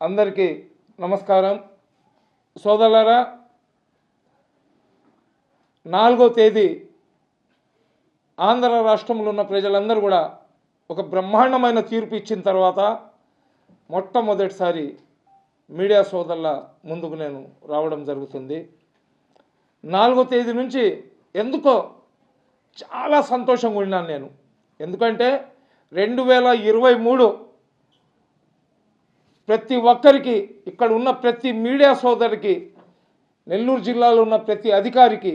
అందరికీ నమస్కారం. సోదరులరా నాలుగో తేదీ ఆంధ్ర రాష్ట్రంలో ఉన్న ప్రజలందరూ కూడా ఒక బ్రహ్మాండమైన తీర్పు ఇచ్చిన తర్వాత మొట్టమొదటిసారి మీడియా సోదరుల ముందుకు నేను రావడం జరుగుతుంది. నాలుగో తేదీ నుంచి ఎందుకో చాలా సంతోషంగా ఉన్నాను నేను. ఎందుకంటే రెండు వేల ఇరవై మూడు ప్రతి ఒక్కరికి ఇక్కడ ఉన్న ప్రతి మీడియా సోదరికి నెల్లూరు జిల్లాలో ఉన్న ప్రతి అధికారికి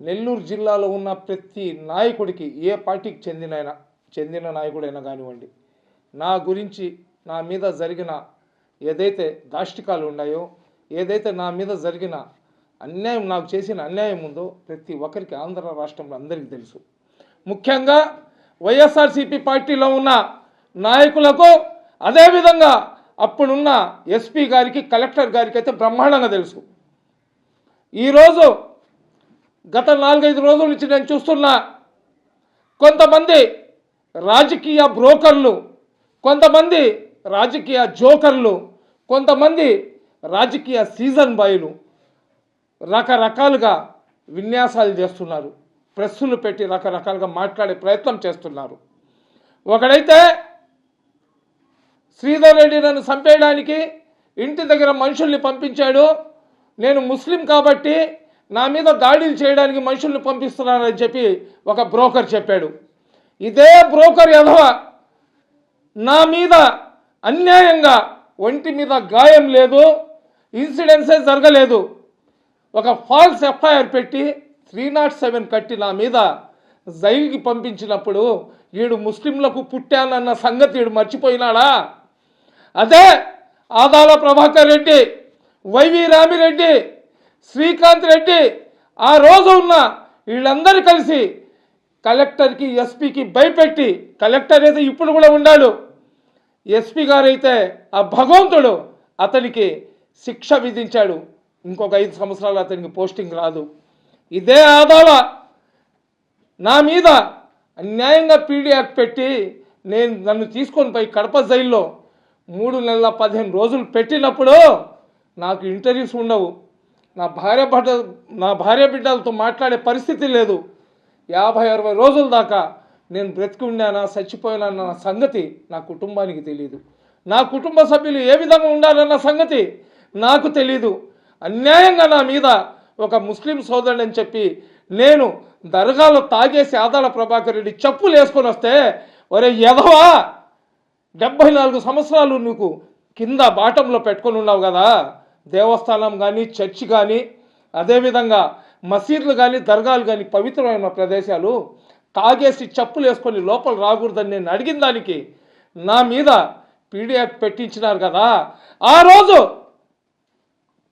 నెల్లూరు జిల్లాలో ఉన్న ప్రతి నాయకుడికి ఏ పార్టీకి చెందినైనా చెందిన నాయకుడైనా కానివ్వండి నా గురించి నా మీద జరిగిన ఏదైతే దాష్టికాలు ఉన్నాయో ఏదైతే నా మీద జరిగిన అన్యాయం నాకు చేసిన అన్యాయం ఉందో ప్రతి ఒక్కరికి ఆంధ్ర రాష్ట్రంలో అందరికీ తెలుసు. ముఖ్యంగా వైఎస్ఆర్సీపీ పార్టీలో ఉన్న నాయకులకు అదేవిధంగా అప్పుడున్న ఎస్పీ గారికి కలెక్టర్ గారికి అయితే బ్రహ్మాండంగా తెలుసు. ఈరోజు గత నాలుగైదు రోజుల నుంచి నేను చూస్తున్నా కొంతమంది రాజకీయ బ్రోకర్లు కొంతమంది రాజకీయ జోకర్లు కొంతమంది రాజకీయ సీజన్ బాయ్లు రకరకాలుగా విన్యాసాలు చేస్తున్నారు. ప్రెస్సులు పెట్టి రకరకాలుగా మాట్లాడే ప్రయత్నం చేస్తున్నారు. ఒకడైతే శ్రీధర్ రెడ్డి నన్ను చంపేయడానికి ఇంటి దగ్గర మనుషుల్ని పంపించాడు. నేను ముస్లిం కాబట్టి నా మీద దాడులు చేయడానికి మనుషుల్ని పంపిస్తున్నానని చెప్పి ఒక బ్రోకర్ చెప్పాడు. ఇదే బ్రోకర్ ఎదవ నా మీద అన్యాయంగా ఒంటి మీద గాయం లేదు ఇన్సిడెన్సే జరగలేదు. ఒక ఫాల్స్ ఎఫ్ఐఆర్ పెట్టి త్రీ నాట్ సెవెన్ కట్టి నా మీద జైలుకి పంపించినప్పుడు వీడు ముస్లింలకు పుట్టానన్న సంగతి వీడు మర్చిపోయినాడా? అదే ఆదాల ప్రభాకర్ రెడ్డి వైవి రామిరెడ్డి శ్రీకాంత్ రెడ్డి ఆ రోజు ఉన్న వీళ్ళందరూ కలిసి కలెక్టర్కి ఎస్పీకి భయపెట్టి కలెక్టర్ అయితే ఇప్పుడు కూడా ఉండాడు. ఎస్పీ గారు అయితే ఆ భగవంతుడు అతనికి శిక్ష విధించాడు. ఇంకొక ఐదు సంవత్సరాలు అతనికి పోస్టింగ్ రాదు. ఇదే ఆదాల నా మీద అన్యాయంగా పీడీ యాక్ట్ పెట్టి నేను నన్ను తీసుకొని పోయి కడప జైల్లో మూడు నెలల పదిహేను రోజులు పెట్టినప్పుడు నాకు ఇంటర్వ్యూస్ ఉండవు. నా భార్య బిడ్డ నా భార్య బిడ్డలతో మాట్లాడే పరిస్థితి లేదు. యాభై అరవై రోజుల దాకా నేను బ్రతికి ఉన్నానా చచ్చిపోయానన్న సంగతి నా కుటుంబానికి తెలియదు నా కుటుంబ సభ్యులు ఏ విధంగా ఉండాలన్న సంగతి నాకు తెలీదు. అన్యాయంగా నా మీద ఒక ముస్లిం సోదరుడు అని చెప్పి నేను దర్గాలో తాగేసి ఆదాల ప్రభాకర్ రెడ్డి చెప్పులు వేసుకొని వస్తే ఒరే ఎదవా డెబ్బై నాలుగు సంవత్సరాలు నీకు కింద బాటంలో పెట్టుకొని ఉన్నావు కదా. దేవస్థానం కానీ చర్చి కానీ అదేవిధంగా మసీదులు కానీ దర్గాలు కానీ పవిత్రమైన ప్రదేశాలు తాగేసి చెప్పులు వేసుకొని లోపల రాకూడదని నేను అడిగిన దానికి నా మీద పీడిఎఫ్ పెట్టించినారు కదా. ఆ రోజు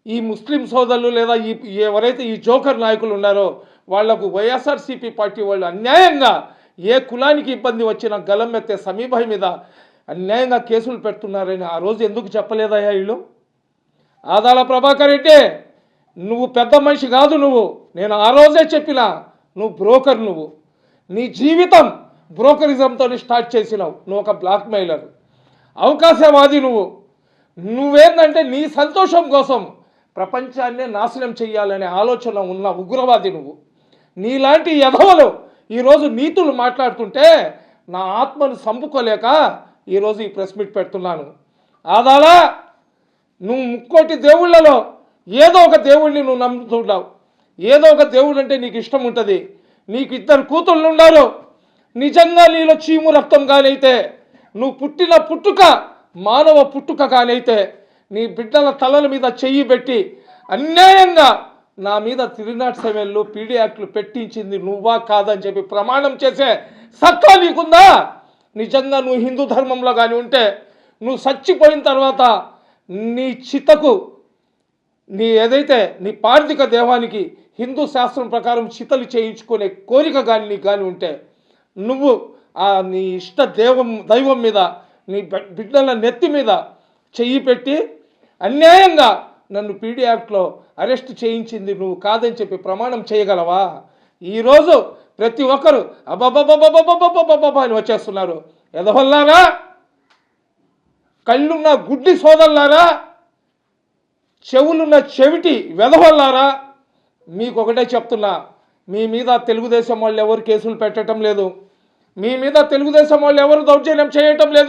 ఈ ముస్లిం సోదరులు లేదా ఈ ఎవరైతే ఈ జోకర్ నాయకులు ఉన్నారో వాళ్ళకు వైఎస్ఆర్సీపీ పార్టీ వాళ్ళు అన్యాయంగా ఏ కులానికి ఇబ్బంది వచ్చినా గలం ఎత్తే సమీపం మీద అన్యాయంగా కేసులు పెడుతున్నారని ఆ రోజు ఎందుకు చెప్పలేదయ్యా వీళ్ళు? ఆదాల ప్రభాకర్ రెడ్డి నువ్వు పెద్ద మనిషి కాదు నువ్వు. నేను ఆ రోజే చెప్పిన నువ్వు బ్రోకర్ నువ్వు. నీ జీవితం బ్రోకరిజంతో స్టార్ట్ చేసినావు. నువ్వు ఒక బ్లాక్ మెయిలర్ అవకాశవాది నువ్వు. నువ్వేందంటే నీ సంతోషం కోసం ప్రపంచాన్నే నాశనం చేయాలనే ఆలోచన ఉన్న ఉగ్రవాది నువ్వు. నీలాంటి యధవలు ఈరోజు నీతులు మాట్లాడుతుంటే నా ఆత్మను సంపుకోలేక ఈరోజు ఈ ప్రెస్ మీట్ పెడుతున్నాను. ఆదాలా నువ్వు ముక్కోటి దేవుళ్ళలో ఏదో ఒక దేవుడిని నువ్వు నమ్ముతుంటావు. ఏదో ఒక దేవుడు అంటే నీకు ఇష్టం ఉంటుంది. నీకు ఇద్దరు కూతుళ్ళు ఉన్నారు. నిజంగా నీలో చీము రక్తం కానైతే నువ్వు పుట్టిన పుట్టుక మానవ పుట్టుక కానైతే నీ బిడ్డల తలల మీద చెయ్యి పెట్టి అన్యాయంగా నా మీద త్రీ నాట్ సెవెన్లు పీడీ యాక్ట్లు పెట్టించింది నువ్వా కాదని చెప్పి ప్రమాణం చేసే సత్తా నీకుందా? నిజంగా నువ్వు హిందూ ధర్మంలో కానీ ఉంటే నువ్వు చచ్చిపోయిన తర్వాత నీ చితకు నీ ఏదైతే నీ పార్థిక దేవానికి హిందూ శాస్త్రం ప్రకారం చితలు చేయించుకునే కోరిక కానీ నీకు కానీ ఉంటే నువ్వు ఆ నీ ఇష్ట దేవం దైవం మీద నీ బిడ్డల నెత్తి మీద చెయ్యి పెట్టి అన్యాయంగా నన్ను పీడీ యాక్ట్లో అరెస్ట్ చేయించింది నువ్వు కాదని చెప్పి ప్రమాణం చేయగలవా? ఈరోజు ప్రతి ఒక్కరు అబ్బబ్బబ్బబ్బబ్బబ్బబ్బబ్బబ్బ అని వచ్చేస్తున్నారు ఎదవల్లారా కళ్ళున్న గుడ్డి సోదల్లారా చెవులున్న చెవిటి వెధవల్లారా మీకు ఒకటే చెప్తున్నా మీ మీద తెలుగుదేశం వాళ్ళు ఎవరు కేసులు పెట్టడం లేదు మీ మీద తెలుగుదేశం వాళ్ళు ఎవరు దౌర్జన్యం చేయటం లేదు.